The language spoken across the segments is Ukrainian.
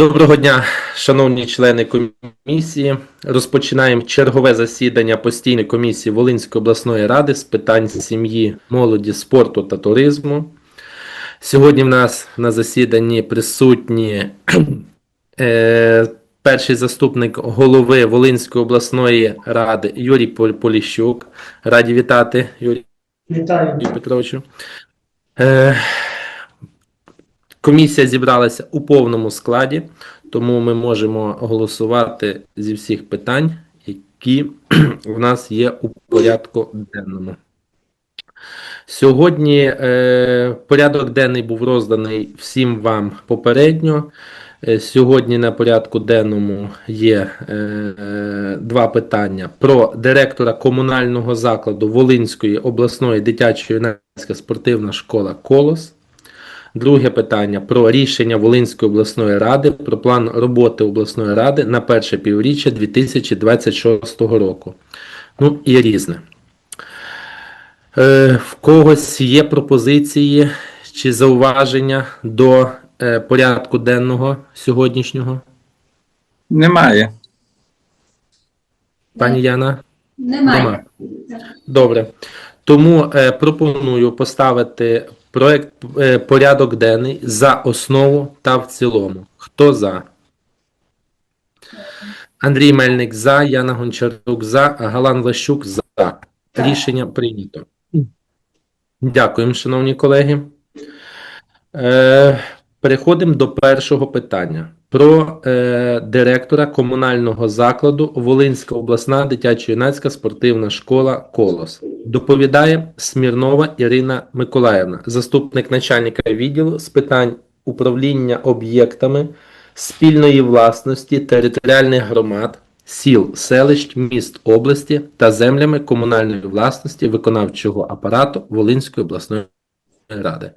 Доброго дня, шановні члени комісії. Розпочинаємо чергове засідання постійної комісії Волинської обласної ради з питань сім'ї, молоді, спорту та туризму. Сьогодні в нас на засіданні присутні е, перший заступник голови Волинської обласної ради Юрій Поліщук. Раді вітати, Юрій. Вітаю. Петровичу. Е, комісія зібралася у повному складі, тому ми можемо голосувати зі всіх питань, які в нас є у порядку денному. Сьогодні е, порядок денний був розданий всім вам попередньо. Е, Сьогодні на порядку денному є е, е, два питання про директора комунального закладу Волинської обласної дитячої юнацька спортивна школа Колос. Друге питання про рішення Волинської обласної ради про план роботи обласної ради на перше півріччя 2026 року. Ну і різне. Е, в когось є пропозиції чи зауваження до е, порядку денного сьогоднішнього? Немає. Пані Яна? Немає. Нема. Добре. Тому е, пропоную поставити проект е, порядок денний за основу та в цілому. Хто за? Андрій Мельник за, Яна Гончарук за, Галан Лещук за. Рішення прийнято. Дякуємо, шановні колеги. Е, переходимо до першого питання про е, директора комунального закладу Волинська обласна дитячо-юнацька спортивна школа Колос. Доповідає Смірнова Ірина Миколаївна, заступник начальника відділу з питань управління об'єктами спільної власності територіальних громад, сіл, селищ, міст області та землями комунальної власності виконавчого апарату Волинської обласної ради.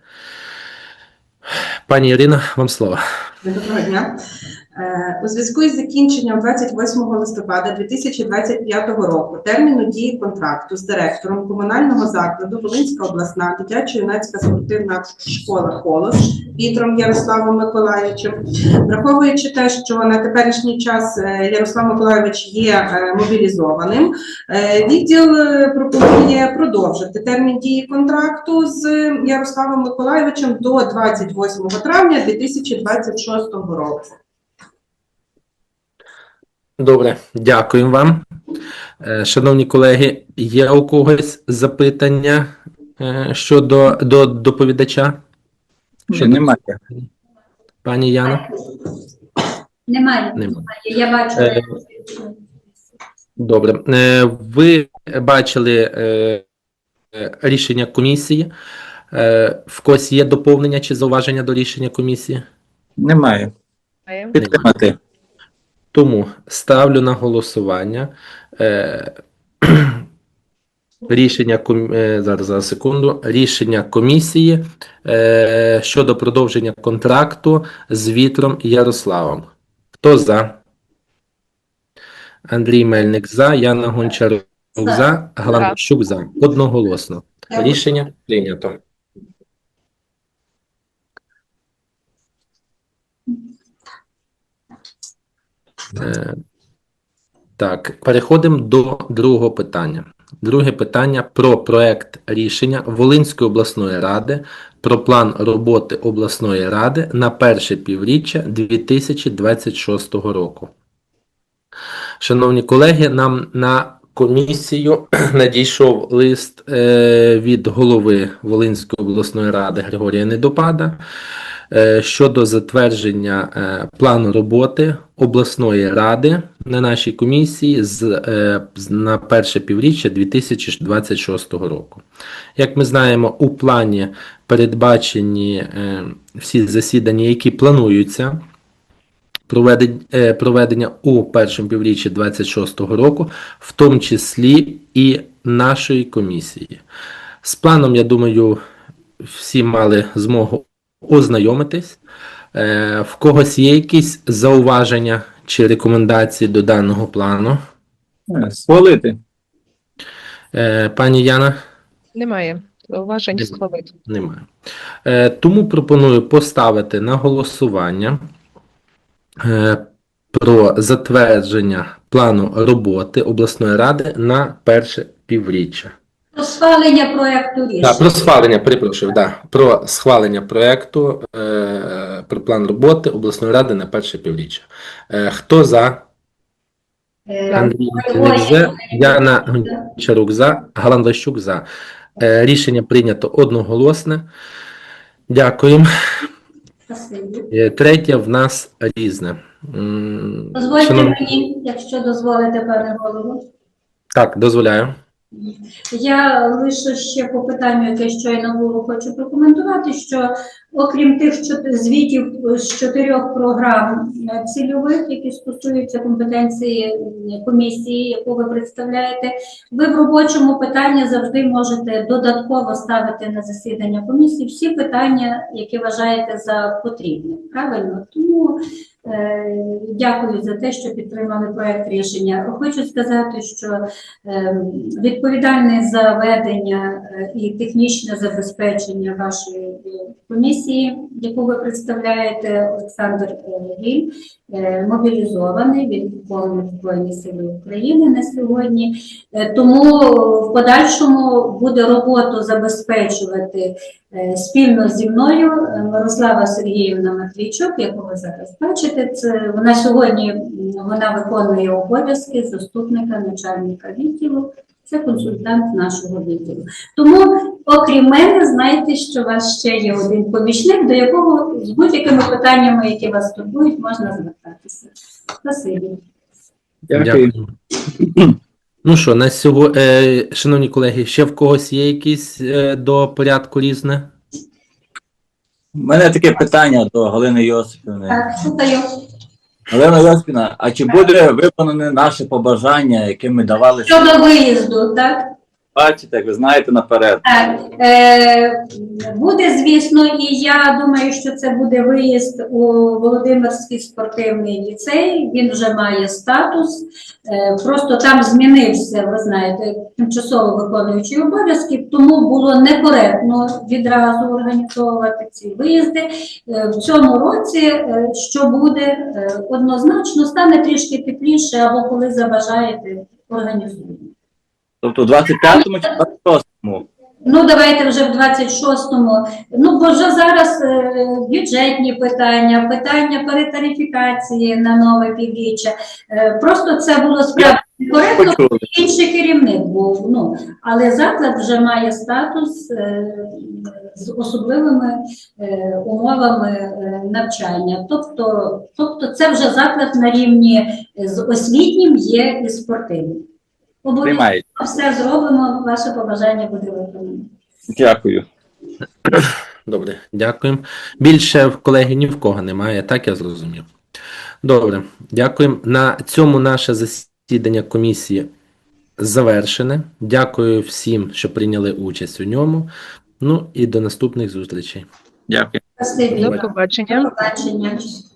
Пані Ірина, вам слово. Доброго дня. Е, У зв'язку із закінченням 28 листопада 2025 року терміну дії контракту з директором комунального закладу Волинська обласна дитячо-юнацька спортивна школа «Колос» Вітром Ярославом Миколаївичем, враховуючи те, що на теперішній час е, Ярослав Миколаївич є е, мобілізованим, відділ пропонує продовжити термін дії контракту з Ярославом Миколаївичем до 28 травня 2026 року. Добре, дякую вам. Е, Шановні колеги, є у когось запитання е, щодо до доповідача? Що Немає. Пані Яна? Немає. Немає. Я бачу. Е, Добре. Ви бачили рішення комісії. В когось є доповнення чи зауваження до рішення комісії? Немає. Підтримати. Тому ставлю на голосування е, рішення е, зараз, зараз секунду. Рішення комісії е, щодо продовження контракту з Вітром Ярославом. Хто за? Андрій Мельник за, Яна Гончарук за, Галан за. Одноголосно. Рішення прийнято. Е, Так, переходимо до другого питання. Друге питання про проект рішення Волинської обласної ради про план роботи обласної ради на перше півріччя 2026 року. Шановні колеги, нам на комісію надійшов лист е, від голови Волинської обласної ради Григорія Недопада щодо затвердження е, плану роботи обласної ради на нашій комісії з, е, на перше півріччя 2026 року. Як ми знаємо, у плані передбачені е, всі засідання, які плануються е, проведення у першому півріччі 2026 року, в тому числі і нашої комісії. З планом, я думаю, всі мали змогу ознайомитись. Е, В когось є якісь зауваження чи рекомендації до даного плану? Е, Схвалити. Е, Пані Яна? Немає. Зауважень схвалити. Немає. Тому пропоную поставити на голосування про затвердження плану роботи обласної ради на перше півріччя. Про схвалення проекту рішення. Так, про схвалення, перепрошую, да, про схвалення проекту е, про план роботи обласної ради на перше півріччя. Е, хто за? Е, Андрій Невже, Яна Гончарук за, Галан Ващук за. Е, рішення прийнято одноголосне. Дякуємо. спасибі. Е, Третє в нас різне. М, Дозвольте шановні- мені, якщо дозволите, пане голово. Так, дозволяю. Я лише ще по питанню, яке щойно було, хочу прокоментувати, що окрім тих звітів з чотирьох програм е, цільових, які стосуються компетенції е, комісії, яку ви представляєте, ви в робочому питанні завжди можете додатково ставити на засідання комісії всі питання, які вважаєте за потрібне. Правильно? Тому е, дякую за те, що підтримали проект рішення. Хочу сказати, що Ем, Відповідальний за ведення е, і технічне забезпечення вашої е, комісії, яку ви представляєте, Олександр е, Гіль, е, мобілізований, він повний Збройні Сили України на сьогодні. Е, Тому в подальшому буде роботу забезпечувати спільно зі мною Мирослава Сергіївна Матвійчук, яку ви зараз бачите. Це вона сьогодні вона виконує обов'язки заступника начальника відділу. Це консультант нашого відділу. Тому, окрім мене, знайте, що у вас ще є один помічник, до якого з будь-якими питаннями, які вас турбують, можна звертатися. Спасибі. Дякую. Ну що, на сьогодні, е, шановні колеги, ще в когось є якісь е, до порядку різне? У мене таке питання до Галини Йосипівни. Так, слухаю. Галина Яспіна, а чи буде виконане наше побажання, яке ми давали? Щодо виїзду, так? Бачите, як ви знаєте наперед. Е, буде, звісно, і я думаю, що це буде виїзд у Володимирський спортивний ліцей. Він вже має статус. Е, просто там змінився, ви знаєте, тимчасово виконуючий обов'язки, тому було некоректно відразу організовувати ці виїзди. Е, в цьому році, е, що буде е, однозначно, стане трішки тепліше, або коли забажаєте, організуємо. Тобто в 25-му чи 26-му? Ну, давайте вже в 26-му. Ну, бо вже зараз е, бюджетні питання, питання перетарифікації на нове півріччя. Е, просто це було справді коректно, Почули. інший керівник був. Ну, але заклад вже має статус е, з особливими е, умовами е, навчання. Тобто, тобто це вже заклад на рівні з освітнім є і спортивним. Обов'язково все зробимо, ваше побажання буде виконано. Дякую. Добре, дякуємо. Більше в колеги ні в кого немає, так я зрозумів. Добре, дякуємо. На цьому наше засідання комісії завершене. Дякую всім, що прийняли участь у ньому. Ну і до наступних зустрічей. Дякую. До побачення. До побачення.